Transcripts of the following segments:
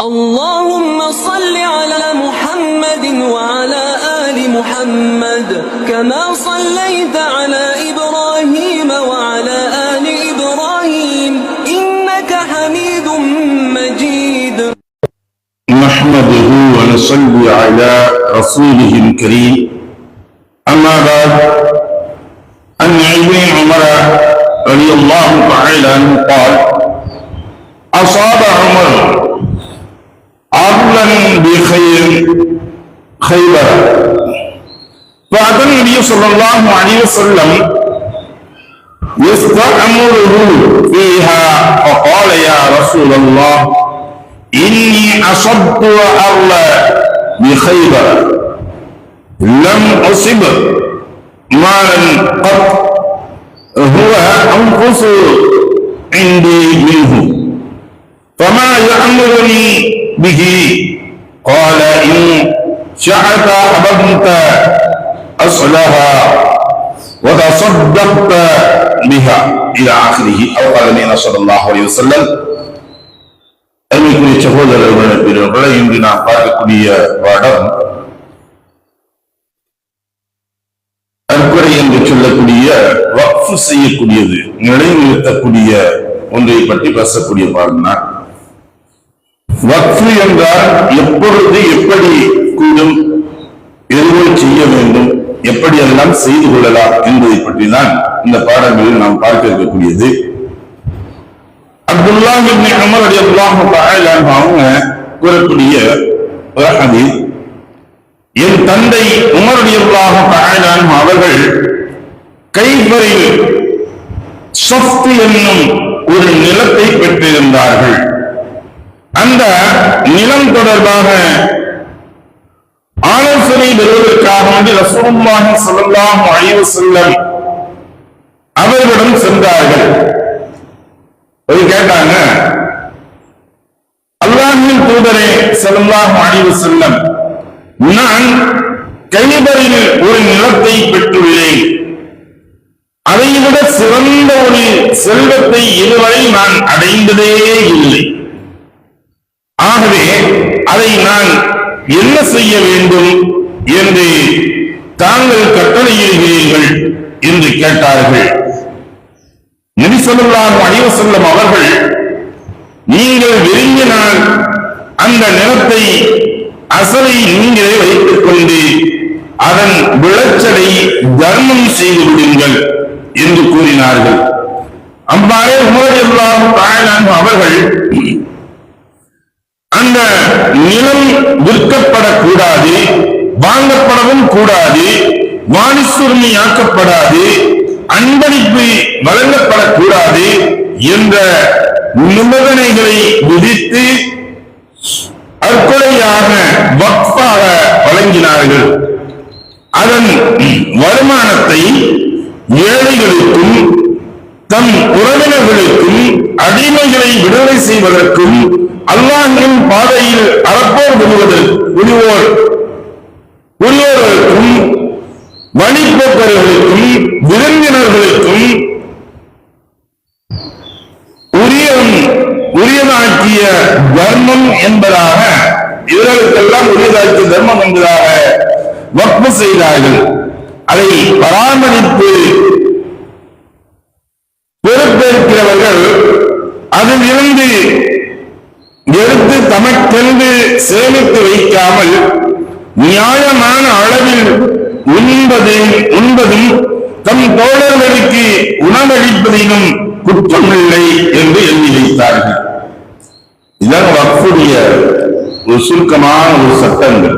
اللهم صل على محمد وعلى آل محمد كما صليت على إبراهيم وعلى آل إبراهيم إنك حميد مجيد. نحمده ونصلي على رسوله الكريم. أما بعد عن ابن عمر رضي الله تعالى عنه قال أصاب عمر عرضا بخير. خيبر. فأتى النبي صلى الله عليه وسلم يستأمره فيها فقال يا رسول الله إني أصبت أرضا بخيبر. لم أصب مالا قط. هو أنقص عندي منه. فما يأمرني به قال إن شعت أحببت أصلها وتصدقت بها إلى آخره أو قال النبي صلى الله عليه وسلم அருமைக்குரிய சகோதரர்கள் பெரியவர்களை இன்று நாம் பார்க்கக்கூடிய பாடம் அற்கொலை என்று சொல்லக்கூடிய வக்ஃபு செய்யக்கூடியது நிலைநிறுத்தக்கூடிய ஒன்றை பற்றி பேசக்கூடிய பாடம் தான் வக்ஃபு என்றால் எப்பொழுது எப்படி கூடும் எதுவும் செய்ய வேண்டும் எப்படியெல்லாம் செய்து கொள்ளலாம் என்பதை பற்றி தான் இந்த பாடங்களில் நாம் பார்க்க இருக்கக்கூடியது. அப்துல்லா இப்னு உமர் ரலியல்லாஹு அவங்க கூறக்கூடிய ஒரு ஹதீஸ் என் தந்தை உமருடைய ரலியல்லாஹு தஆலா அவர்கள் கைபரில் சொத்து என்னும் ஒரு நிலத்தை பெற்றிருந்தார்கள். அந்த நிலம் தொடர்பாக ஆலோசனை பெறுவதற்காக வேண்டி ரசூலுல்லாஹி ஸல்லல்லாஹு அலைஹி வஸல்லம் அவர்களிடம் சென்றார்கள். போய் கேட்டாங்க அல்லாஹின் தூதரே ஸல்லல்லாஹு அலைஹி வஸல்லம் நான் கைபரில் ஒரு நிலத்தை பெற்றுள்ளேன். அதைவிட சிறந்த ஒரு செல்வத்தை இதுவரை நான் அடைந்ததே இல்லை. ஆகவே அதை நான் என்ன செய்ய வேண்டும் என்று தாங்கள் கட்டளையிடுகிறீர்கள் என்று கேட்டார்கள். நபி ஸல்லல்லாஹு அலைஹி அவர்கள் நீங்கள் விரும்பினால் அந்த நிலத்தை அசலை நீங்களே வைத்துக் கொண்டு அதன் விளைச்சலை தர்மம் செய்து விடுங்கள் என்று கூறினார்கள். அம்பாரே உமர் அல்லாஹ் அவர்கள் அந்த நிலம் விற்கப்படக்கூடாது வாங்கப்படவும் கூடாது வாணிசுரிமையாக்கப்படாது அன்பளிப்பு வழங்கப்படக்கூடாது என்ற நிபந்தனைகளை விதித்து அற்கொலையாக வக்ஃபாக வழங்கினார்கள். அதன் வருமானத்தை ஏழைகளுக்கும் தம் உறவினர்களுக்கும் அடிமைகளை விடுதலை செய்வதற்கும் அல்லாஹின் பாதையில் அறப்போர் விடுவது புரிவோர் உரியோர்களுக்கும் வழிபோக்கர்களுக்கும் விருந்தினர்களுக்கும் உரிய உரியதாக்கிய தர்மம் என்பதாக இவர்களுக்கெல்லாம் உரியதாக்கிய தர்மம் என்பதாக வக்பு செய்தார்கள். அதை பராமரிப்பு பொறுப்பேற்கிறவர்கள் அதில் இருந்து தமக்கென்று சேமித்து வைக்காமல் நியாயமான அளவில் உண்பது உண்பதும் தம் தோழர்களுக்கு உணவளிப்பதிலும் குற்றமில்லை என்று எண்ணி வைத்தார்கள். இதான் வக்ஃபுடைய ஒரு சுருக்கமான ஒரு சட்டங்கள்.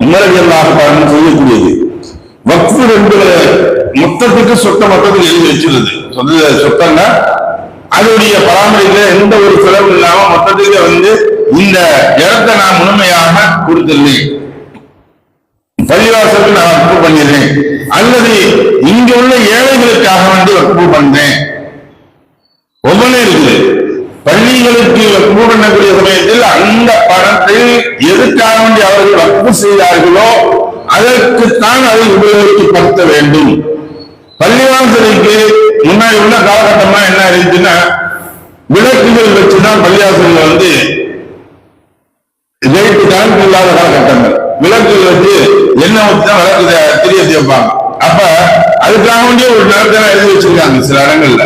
உமரடியல்லாக செய்யக்கூடியது வக்ஃபு ரெண்டு மொத்தத்துக்கு சொத்த மொத்தத்தில் எழுதி வச்சிருது சொந்த சொத்தங்க அதனுடைய பராமரிப்புல எந்த ஒரு செலவு இல்லாம மொத்தத்துக்கு வந்து இந்த இடத்தை நான் முழுமையாக கொடுத்துள்ளேன். பள்ளிவாசலுக்கு நான் வகுப்பு பண்ணிடுறேன். அல்லது இங்க உள்ள ஏழைகளுக்காக வேண்டி வகுப்பு பண்றேன். ஒவ்வொன்றும் இருக்குது. பள்ளிகளுக்கு வகுப்பு பண்ணக்கூடிய சமயத்தில் அந்த பணத்தில் எதுக்காக வேண்டி அவர்கள் வகுப்பு செய்தார்களோ அதற்குத்தான் அதை உபயோகப்படுத்த வேண்டும். பள்ளிவாசலுக்கு முன்னாடி உள்ள காலகட்டமா என்ன இருந்துச்சுன்னா விளக்குகள் வச்சுதான் பள்ளிவாசல்ல வந்து இல்லாத காலகட்டங்கள். விளக்குகள் வச்சு என்ன வச்சுதான் விளக்கு தெரிய திரிய அப்ப அதுக்காக வேண்டிய ஒரு நேரத்தை எழுதி வச்சிருக்காங்க சில இடங்கள்ல.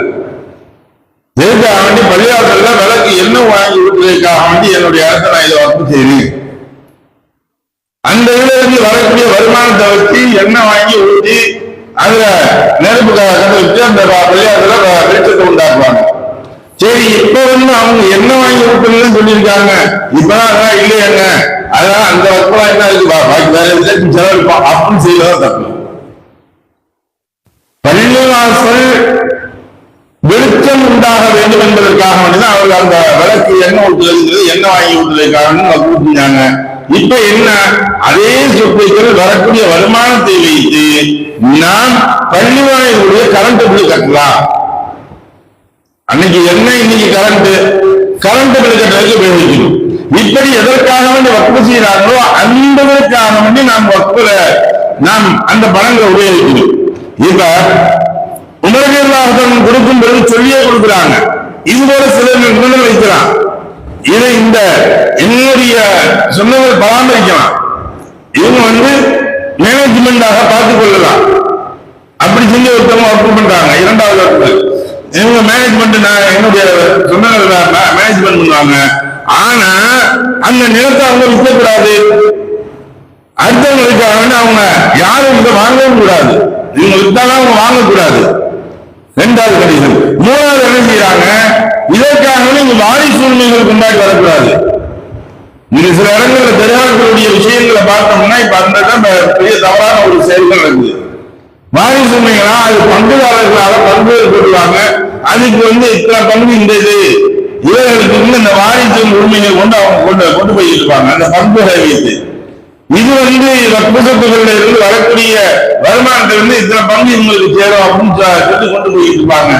ஜெயிக்காக வேண்டி பள்ளியாசல்ல விளக்கு என்ன வாங்கி ஊற்றுவதற்காக வேண்டி என்னுடைய இடத்த நான் இதை வகுப்பு செய்றேன். அந்த இதுல இருந்து வரக்கூடிய வருமானத்தை வச்சு எண்ணெய் வாங்கி ஊற்றி அதுல நெருப்பு க- அந்த விளையாட்டுல வெளிச்சத்தை உண்டாக்குவாங்க சரி இப்ப வந்து அவங்க என்ன வாங்கி ஊற்றணும்னு சொல்லியிருக்காங்க? இப்பதான் அதெல்லாம் இல்லையாங்க? அதான் அந்த வகுப்புலாம் என்ன இருக்கு. பா- பாக்கி வேற விஷயத்துக்கு செலவழிப்போம் அப்படின்னு செய்யறதா தப்பு. பள்ளிவாசல் வெளிச்சம் உண்டாக வேண்டும் என்பதற்காக வேண்டிதான் அவர்கள் அந்த விளக்கு என்ன ஊற்றுறது என்ன வாங்கி ஊற்றுவதற்காக வேண்டி இப்ப என்ன? அதே சொத்துக்கள் வரக்கூடிய வருமானத்தை வைத்து நாம் பள்ளிவாயுடைய கரண்ட் பில் கட்டலாம் அன்னைக்கு என்ன இன்னைக்கு கரண்ட் கரண்ட் பில் கட்டுறதுக்கு உபயோகிக்கணும். இப்படி எதற்காக வேண்டி வக்குப்பு செய்யறாங்களோ அந்ததற்காக வேண்டி நாம் வக்குல நாம் அந்த பணங்களை உபயோகிக்கணும். இப்ப உமரகல்லாஹன் கொடுக்கும் பொழுது சொல்லியே கொடுக்குறாங்க. இது போல சில நிபந்தனை வைக்கிறான் இதை இந்த என்னுடைய சொன்னதை பராமரிக்கலாம். இவங்க வந்து மேனேஜ்மெண்டாக பார்த்துக் கொள்ளலாம். அப்படி செஞ்சு ஒருத்தவங்க ஒர்க் பண்றாங்க. இரண்டாவது ஒருத்தர் இவங்க மேனேஜ்மெண்ட் நான் என்னுடைய சொந்தங்களை மேனேஜ்மெண்ட் பண்ணுவாங்க. ஆனா அந்த நிலத்தை அவங்க விற்கக்கூடாது. அடுத்தவங்களுக்கு அவங்க யாரும் இதை வாங்கவும் கூடாது. இவங்க வித்தாலும் அவங்க வாங்கக்கூடாது. ரெண்டாவது கடிதம். மூணாவது என்ன செய்யறாங்க இதற்காக நீங்க வாரி உரிமைகள் கொண்டாடி வரக்கூடாது. நீங்க சில இடங்கள்ல பெரியார்களுடைய விஷயங்களை பார்த்தோம்னா இப்ப அந்த பெரிய தவறான ஒரு செயல்கள் இருக்குது வாரி சொன்னீங்கன்னா அது பங்குதாரர்களால பங்கு போடுவாங்க அதுக்கு வந்து இத்தனை பங்கு இந்த இது இவர்களுக்கு வந்து இந்த வாரிசு உரிமையை கொண்டு அவங்க கொண்டு கொண்டு போய் இருப்பாங்க. அந்த பங்குகளை வைத்து. இது வந்து வக்பு இருந்து வரக்கூடிய வருமானத்தை இத்தனை பங்கு இவங்களுக்கு சேரும் அப்படின்னு சொல்லி கொண்டு போய் இருப்பாங்க.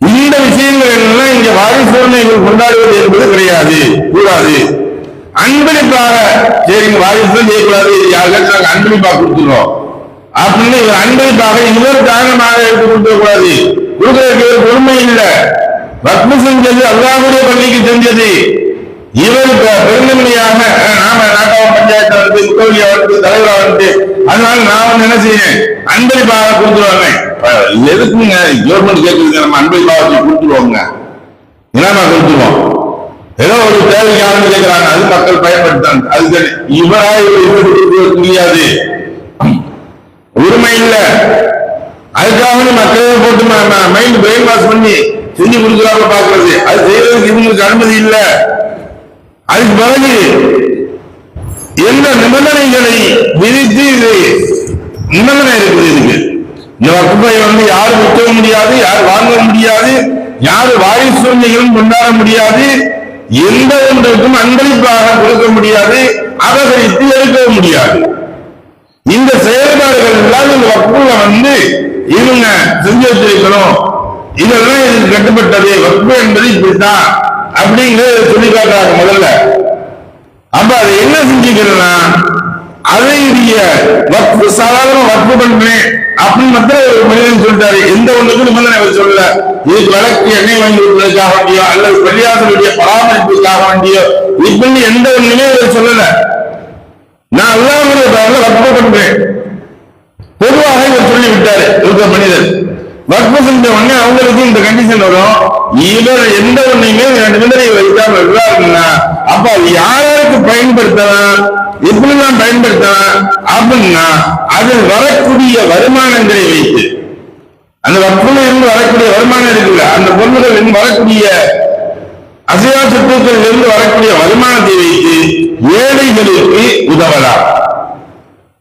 இந்த விஷயங்கள் எல்லாம் இங்க வாரிசு உரிமைகள் கொண்டாடுவது என்பது கிடையாது. கூடாது. அன்பளிப்பாக சரி வாரிசு செய்யக்கூடாது இது யாருக்காச்சும் அன்பளிப்பாக கொடுத்துருவோம் அப்படின்னு இவர் அன்பளிப்பாக இவர் தானமாக எடுத்து கொடுக்க கூடாது கொடுக்கறதுக்கு பொறுமை இல்லை. பத்ம செஞ்சது அல்லாவுடைய பள்ளிக்கு செஞ்சது. இவர் பெருந்தமணியாக பெருந்தன்மையாக நாம நாட்டாவ பஞ்சாயத்து வந்து முக்கோலியா வந்து தலைவரா வந்து அதனால நான் வந்து என்ன செய்யேன் அன்பளிப்பாக கொடுத்துருவாங்க எதுக்குங்க கவர்மெண்ட் கேட்குறது நம்ம அன்பளிப்பாக வச்சு கொடுத்துருவோங்க. என்னமா கொடுத்துருவோம்? ஏதோ ஒரு தேவைக்காக கேட்கிறாங்க அது மக்கள் பயன்படுத்தாங்க அது சரி. இவரா இவர் முடியாது. உரிமை இல்ல. அதுக்காக மக்களே போட்டு மைண்ட் பிரெயின் வாஷ் பண்ணி செஞ்சு கொடுக்குறாங்க பாக்குறது. அது செய்யறதுக்கு இவங்களுக்கு அனுமதி இல்ல. அதுக்கு பிறகு எந்த நிபந்தனைகளை விதித்து இது நிபந்தனை இருக்குது இதுக்கு? இந்த வகுப்பை வந்து யாரும் விற்கவும் முடியாது யார் வாங்கவும் முடியாது யார் வாரிசு உரிமைகளும் கொண்டாட முடியாது. எந்த ஒன்றுக்கும் அன்பளிப்பாக கொடுக்க முடியாது அபகரித்து எடுக்கவும் முடியாது. இந்த செயல்பாடுகள் எல்லாம் இந்த வக்குல வந்து இவங்க செஞ்சு வச்சிருக்கணும். இதெல்லாம் இதுக்கு கட்டுப்பட்டது. வக்கு என்பது இப்படித்தான் அப்படிங்கிறத சொல்லி காட்டுறாங்க முதல்ல. அப்ப அதை என்ன செஞ்சுக்கிறேன்னா அதையுடைய வக்கு சாதாரண வக்கு பண்றேன் அப்படின்னு மட்டும் ஒரு மனிதன் சொல்லிட்டாரு. எந்த ஒண்ணுக்கும் நிபந்தனை அவர் சொல்லல. இதுக்கு வழக்கு எண்ணெய் வாங்கி விடுவதற்காக வேண்டியோ அல்லது வெளியாசலுடைய பராமரிப்புக்காக வேண்டியோ இப்படி எந்த ஒண்ணுமே அவர் சொல்லல. நான் அல்லாஹ்வுடைய பெயர்ல வக்ஃபு பண்றேன். பொதுவாக இவர் சொல்லிவிட்டாரு இருக்க மனிதன் மனிதர் உடனே அவங்களுக்கு இந்த கண்டிஷன் வரும். இவர் எந்த ஒண்ணுமே ரெண்டு நிபந்தனை வைக்காம விடுறாருன்னா அப்ப அது யாருக்கு பயன்படுத்தலாம்? எப்படிலாம் பயன்படுத்தலாம்? அப்படின்னா அது வரக்கூடிய வருமானங்களை வைத்து. அந்த வக்ஃபுல இருந்து வரக்கூடிய வருமானம் இருக்குல்ல அந்த பொருள்கள் இருந்து வரக்கூடிய அசையா சொத்துக்களில் இருந்து வரக்கூடிய வருமானத்தை வைத்து ஏழைகளுக்கு உதவலாம்.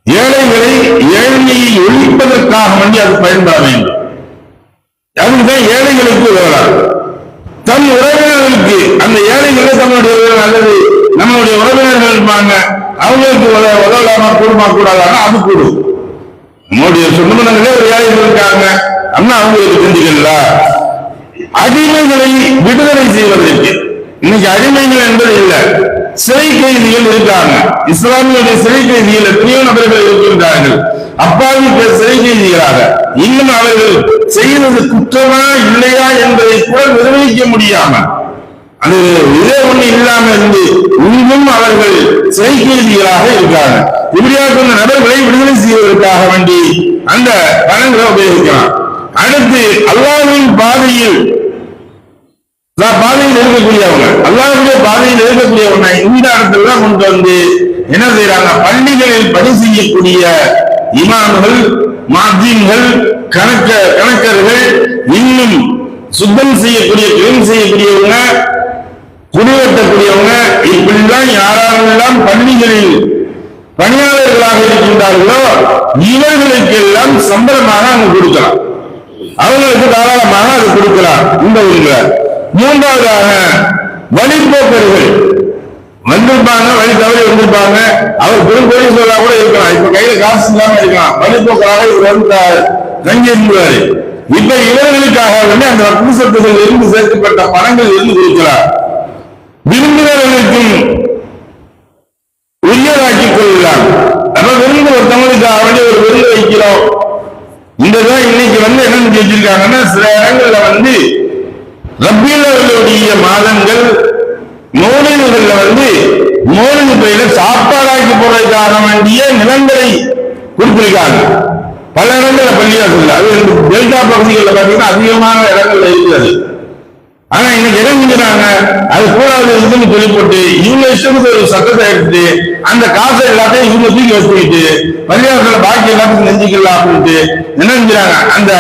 ஏழைகளை ஏழ்மையை ஒழிப்பதற்காக வேண்டி அது பயன்பட வேண்டும். அதுக்குதான் ஏழைகளுக்கு உதவலாம். தன் உறவினர்களுக்கு அந்த ஏழைகளை தன்னுடைய அல்லது நம்மளுடைய உறவினர்கள் இருப்பாங்க அவங்களுக்கு உத உதவலாமா கூடுமா கூடாதானா அது கூடும். நம்முடைய சொந்தங்களே ஒரு ஏழைகள் இருக்காங்க அண்ணா அவங்களுக்கு செஞ்சுக்கல அடிமைகளை விடுதலை செய்வதற்கு இன்னைக்கு அடிமைகள் என்பது இல்ல. சிறை கைதிகள் இருக்காங்க. இஸ்லாமியுடைய சிறை கைதிகள் எத்தனையோ நபர்கள் இருக்கின்றார்கள். அப்பாவி சிறை கைதிகளாக. இன்னும் அவர்கள் செய்தது குற்றமா இல்லையா என்பதை கூட நிர்வகிக்க முடியாம. அது இதே ஒண்ணு இல்லாம இருந்து இன்னும் அவர்கள் சிறை கைதிகளாக இருக்காங்க. இப்படியாக சொன்ன நபர்களை விடுதலை செய்வதற்காக வேண்டி அந்த பணங்களை உபயோகிக்கலாம். அடுத்து அல்லாவின் பாதையில் பாதையில் இருக்கக்கூடியவங்க அல்லாவுடைய பாதையில் இருக்கக்கூடியவங்க இந்த இடத்துல தான் கொண்டு வந்து என்ன செய்யறாங்க பள்ளிகளில் பணி செய்யக்கூடிய இமாம்கள் மாத்தியங்கள் கணக்க கணக்கர்கள் இன்னும் சுத்தம் செய்யக்கூடிய கிளீன் செய்யக்கூடியவங்க குடிவெட்டக்கூடியவங்க இப்படிதான் யாரெல்லாம் பள்ளிகளில் பணியாளர்களாக இருக்கின்றார்களோ இவர்களுக்கெல்லாம் சம்பளமாக அவங்க கொடுக்கலாம். அவங்களுக்கு தாராளமாக அது கொடுக்கலாம். இந்த ஊர்ல மூன்றாவதாக வழிபோக்கர்கள். வந்திருப்பாங்க வழி தவறி வந்திருப்பாங்க அவர் பெரும் கோடீஸ்வரா கூட இருக்கலாம். இப்ப கையில காசு இல்லாம இருக்கலாம். வழிபோக்கராக இவர் வந்து தங்கி இருந்தாரு இப்ப இவர்களுக்காக வந்து அந்த வக்குசத்துகள் இருந்து சேர்க்கப்பட்ட பணங்கள் இருந்து கொடுக்கிறார். விருந்தினர்களுக்கும் உரியதாக்கிக் கொள்ளலாம் நம்ம விருந்து ஒருத்தவங்களுக்காக வேண்டி ஒரு விருந்து வைக்கிறோம். இந்த இன்னைக்கு வந்து என்னன்னு கேட்டிருக்காங்கன்னா சில இடங்கள்ல வந்து ரப்பியலவர்களுடைய மாதங்கள் மோலின்கள்ல வந்து மோலின் பயில சாப்பாடாக்கி போடுறதுக்காக வேண்டிய நிலங்களை கொடுத்திருக்காங்க பல இடங்கள்ல பள்ளியாசல் அது டெல்டா பகுதிகளில் பார்த்தீங்கன்னா அதிகமான இடங்கள்ல இருக்கிறது. ஆனா இன்னைக்கு என்ன செஞ்சுறாங்க அது கூடாது இதுன்னு சொல்லி இவங்க இஷ்டத்துக்கு ஒரு சட்டத்தை எடுத்து அந்த காசை எல்லாத்தையும் இவங்க தூக்கி வச்சுக்கிட்டு பள்ளியாசல பாக்கி எல்லாத்துக்கும் நெஞ்சிக்கலாம் அப்படின்ட்டு என்ன செஞ்சுறாங்க அந்த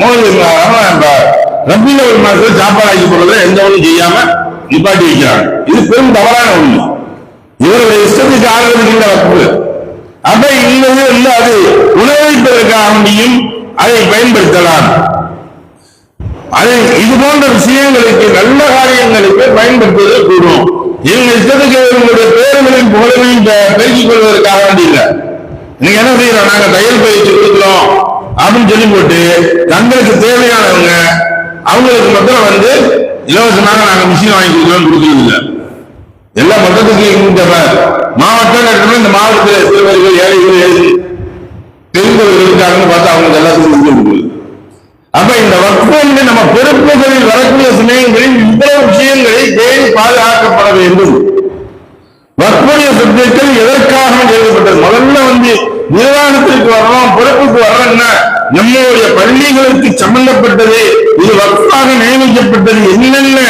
மோதி ரபில ஒரு மாசத்துல சாப்பாடு ஆக்கி போடுறத எந்த ஒன்றும் செய்யாம நிப்பாட்டி வைக்கிறாங்க. இது பெரும் தவறான ஒண்ணு இவருடைய இஷ்டத்துக்கு ஆளுநர்கள் வப்பு அப்ப இந்த இது வந்து அது உணவளிப்பதற்காக வேண்டியும் அதை பயன்படுத்தலாம். அதை இது போன்ற விஷயங்களுக்கு நல்ல காரியங்களுக்கு பயன்படுத்துவதை கூடும் எங்க இஷ்டத்துக்கு உங்களுடைய பேருகளின் புகழையும் பெருக்கிக் கொள்வதற்காக வேண்டி இல்லை. நீங்க என்ன செய்யறோம்? நாங்க தையல் பயிற்சி கொடுக்கிறோம் அப்படின்னு சொல்லி போட்டு தங்களுக்கு தேவையானவங்க அவங்களுக்கு மட்டும் வந்து இலவசமாக நாங்கள் மிஷின் வாங்கி கொடுக்கிறோம் கொடுக்கறது எல்லா மொத்தத்துக்கு இந்த மாவட்டம் கட்டணும் இந்த மாவட்டத்தில் சிறுவர்கள் ஏழைகள் எழுதி தெரிந்தவர்கள் இருக்காங்கன்னு பார்த்தா அவங்க எல்லாத்துக்கும் செஞ்சு கொடுக்குது. அப்ப இந்த வக்ஃபு நம்ம பொறுப்புகளில் வரக்கூடிய சமயங்களில் இவ்வளவு விஷயங்களை தேடி பாதுகாக்கப்பட வேண்டும். வக்ஃபுடைய சப்ஜெக்டில் எதற்காக எழுதப்பட்டது? முதல்ல வந்து நிர்வாகத்திற்கு வரணும் பொறுப்புக்கு வரணும்னா நம்முடைய பள்ளிகளுக்கு சம்பந்தப்பட்டது இது வக்ஃபாக நியமிக்கப்பட்டது என்னென்ன?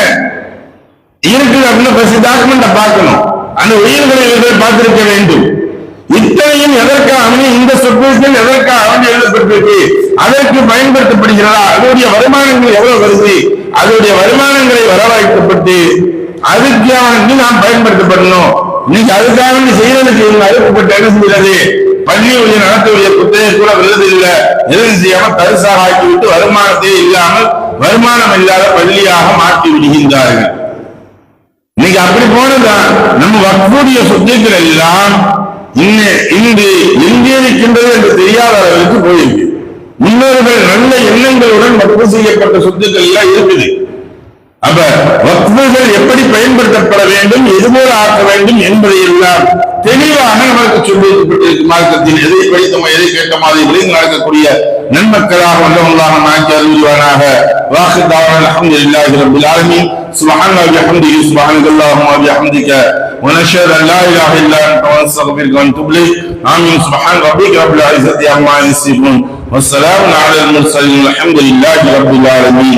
இருக்குது அப்படின்னு ஃபர்ஸ்ட் டாக்குமெண்ட்டை பார்க்கணும். அந்த உயிர்களை இவர்கள் பார்த்திருக்க வேண்டும். இத்தனையும் எதற்காக இந்த சொற்கள் எதற்காக எழுதப்பட்டிருக்கு. அதற்கு பயன்படுத்தப்படுகிறதா? அதனுடைய வருமானங்கள் எவ்வளவு வருது? அதனுடைய வருமானங்களை வரவழைக்கப்பட்டு அதுக்காக நாம் பயன்படுத்தப்படணும். இன்னைக்கு அதுக்காக வேண்டி செய்யறதுக்கு அழைக்கப்பட்டு என்ன செய்யறது? பள்ளியுடைய நடத்தக்கூடிய குத்தகை கூட விருது இல்ல. எதுவும் செய்யாம தரிசாக ஆக்கிவிட்டு வருமானத்தை இல்லாமல் வருமானம் இல்லாத பள்ளியாக மாற்றி விடுகின்றார்கள். இன்னைக்கு அப்படி போனதான் நம்ம வரக்கூடிய சொத்துக்கள் எல்லாம் இன்ன- இன்று எங்கே இருக்கின்றது என்று தெரியாத அளவுக்கு போயிருக்கு. முன்னோர்கள் நல்ல எண்ணங்களுடன் வக்ஃபு செய்யப்பட்ட சொத்துக்கள் எல்லாம் இருக்குது. அப்ப வக்ஃபுகள் எப்படி பயன்படுத்தப்பட வேண்டும் எதுபோல ஆக்க வேண்டும் என்பதை எல்லாம் தெளிவாக நமக்கு சொல்லியிருக்கப்பட்டிருக்கு மார்க்கத்தில் எதை படித்தோமோ எதை கேட்டோமோ அதை விளைந்து நடக்கக்கூடிய நன்மக்களாக வல்லவங்களாக நாக்கி அறிவுவானாக வாக்கு தாவன அலமதுல்லாஹி ரபில் ஆலமீன் سبحان الله وبحمده سبحانك اللهم وبحمدك ونشهد ان لا اله الا انت ونستغفرك ونتوب اليك امين سبحان ربك رب العزه عما يصفون والسلام على المرسلين والحمد لله رب العالمين